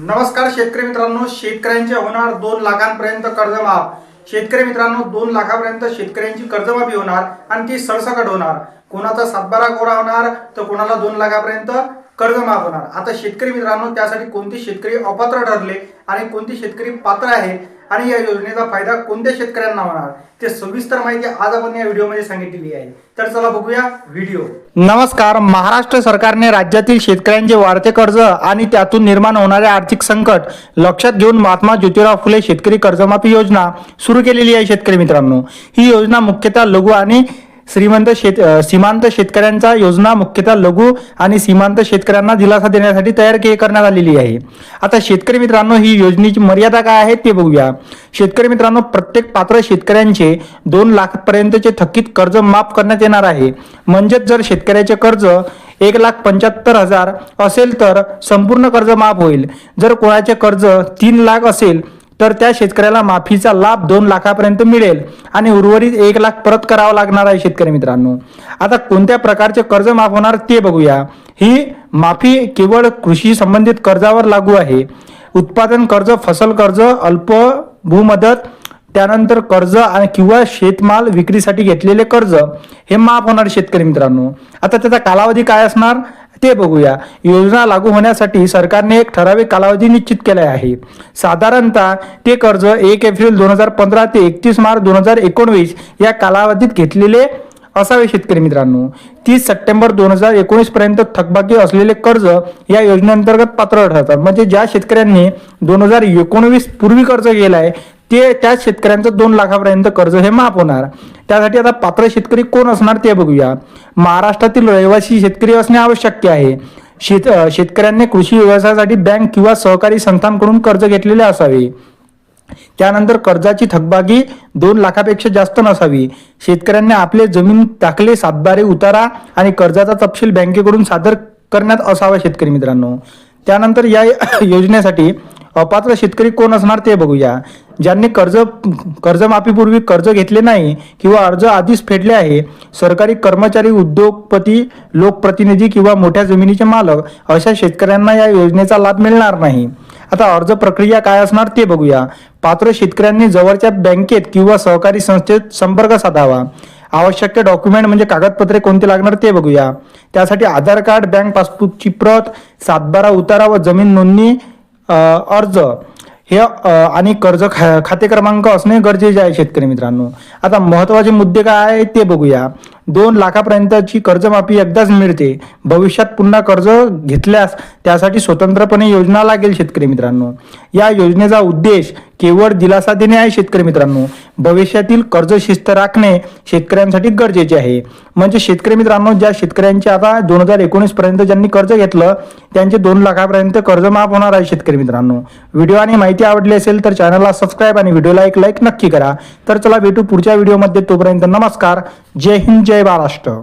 नमस्कार शेतकरी मित्रांनो शेतकऱ्यांचे होणार दोन लाखांपर्यंत कर्जमाफ. शेतकरी मित्रांनो दोन लाखापर्यंत शेतकऱ्यांची कर्जमाफी होणार आणि ती सरसकट होणार. कोणाचा सातबारा कोरा होणार तर कोणाला दोन लाखापर्यंत कर्जमाफ होणार. आता शेतकरी मित्रांनो त्यासाठी कोणते शेतकरी अपात्र ठरले आणि कोणते शेतकरी पात्र आहे आणि या योजनेचा फायदा कोणत्या शेतकऱ्यांना होणार ते सविस्तर माहिती आज आपण या व्हिडिओमध्ये सांगितलेली आहे. तर चला बघूया व्हिडिओ. नमस्कार महाराष्ट्र सरकारने राज्यातील शेतकऱ्यांचे वाढते कर्ज आणि त्यातून निर्माण होणारे आर्थिक संकट लक्षात घेऊन महात्मा ज्योतिराव फुले शेतकरी कर्जमाफी योजना सुरू केलेली आहे शेतकरी मित्रांनो. ही योजना मुख्यतः लघु आणि श्रीमंत शेत सीमांत शेतकऱ्यांचा योजना मुख्यतः लघु आणि सीमांत शेतकऱ्यांना दिलासा देण्यासाठी तयार के करण्यात आलेली आहे. आता शेतकरी मित्रांनो ही योजनेची मर्यादा काय आहे ते बघूया. शेतकरी मित्रांनो प्रत्येक पात्र शेतकऱ्यांचे दोन लाखपर्यंतचे थकीत कर्ज माफ करण्यात येणार आहे. म्हणजेच जर शेतकऱ्याचे कर्ज एक लाख पंच्याहत्तर हजार असेल तर संपूर्ण कर्ज माफ होईल. जर कोणाचे कर्ज तीन लाख असेल तर त्या शेतकऱ्याला माफीचा लाभ दोन लाखापर्यंत मिळेल आणि उर्वरित एक लाख परत करावा लागणार आहे शेतकरी मित्रांनो. आता कोणत्या प्रकारचे कर्ज माफ होणार ते बघूया. ही माफी केवळ कृषी संबंधित कर्जावर लागू आहे. उत्पादन कर्ज फसल कर्ज अल्प भूमदत त्यानंतर कर्ज आणि किंवा शेतमाल विक्रीसाठी घेतलेले कर्ज हे माफ होणार शेतकरी मित्रांनो. आता त्याचा कालावधी काय असणार? ते बघूया. योजना लागू होण्यासाठी सरकारने एक ठराविक कालावधी निश्चित केला आहे. साधारणतः ते कर्ज एक एप्रिल दोन हजार पंधरा ते एकतीस मार्च दोन हजार एकोणवीस या कालावधीत घेतलेले असावे शेतकरी मित्रांनो. तीस सप्टेंबर दोन हजार एकोणीस पर्यंत थकबाकी असलेले कर्ज या योजनेअंतर्गत पात्र ठरतात. म्हणजे ज्या शेतकऱ्यांनी दोन हजार एकोणवीस पूर्वी कर्ज केलं आहे ते त्या शेतकऱ्यांचं दोन लाखापर्यंत कर्ज हे माफ होणार. त्यासाठी आता पात्र शेतकरी कोण असणार ते बघूया. महाराष्ट्रातील रहिवासी शेतकरी असणे आवश्यक आहे. शेत शेतकऱ्यांनी कृषी व्यवसायासाठी बँक किंवा सहकारी संस्थांकडून कर्ज घेतलेले असावे. त्यानंतर कर्जाची थकबाकी दोन लाखापेक्षा जास्त नसावी. शेतकऱ्यांनी आपले जमीन दाखले सातबारे उतारा आणि कर्जाचा तपशील बँकेकडून सादर करण्यात असावा शेतकरी मित्रांनो. त्यानंतर या योजनेसाठी अपात्र शेतकरी कोण असणार ते बघूया. ज्यांनी कर्ज कर्जमाफीपूर्वी कर्ज घेतले नाही किंवा अर्ज आधीच फेडले आहे सरकारी कर्मचारी उद्योगपती लोकप्रतिनिधी किंवा मोठ्या जमिनीचे मालक अशा शेतकऱ्यांना या योजनेचा लाभ मिळणार नाही. आता अर्ज प्रक्रिया काय असणार ते बघूया. पात्र शेतकऱ्यांनी जवळच्या बँकेत किंवा सहकारी संस्थेत संपर्क साधावा. आवश्यक डॉक्युमेंट म्हणजे कागदपत्रे कोणते लागणार ते बघूया. त्यासाठी आधार कार्ड बँक पासबुकची प्रत सातबारा उतारा व जमीन नोंदणी अर्ज. हे आणि कर्ज खा खाते क्रमांक असणे गरजेचे आहे शेतकरी मित्रांनो. आता महत्त्वाचे मुद्दे काय आहे ते बघूया. दोन लाखापर्यंतची कर्जमाफी एकदाच मिळते. भविष्यात पुन्हा कर्ज घेतल्यास त्यासाठी स्वतंत्रपणे योजना लागेल शेतकरी मित्रांनो. या योजनेचा उद्देश केवळ दिलासा देणे आहे शेतकरी मित्रांनो. भविष्यातील कर्ज शिस्त राखणे शेतकऱ्यांसाठी गरजेचे आहे. म्हणजे शेतकरी मित्रांनो ज्या शेतकऱ्यांचे आता दोन हजार एकोणीस पर्यंत ज्यांनी कर्ज घेतलं त्यांचे दोन लाखापर्यंत कर्ज माफ होणार आहे शेतकरी मित्रांनो. व्हिडिओ आणि माहिती आवडली असेल तर चॅनलला सबस्क्राईब आणि व्हिडिओला एक लाईक नक्की करा. तर चला भेटू पुढच्या व्हिडिओमध्ये. तोपर्यंत नमस्कार. जय हिंद जय महाराष्ट्र.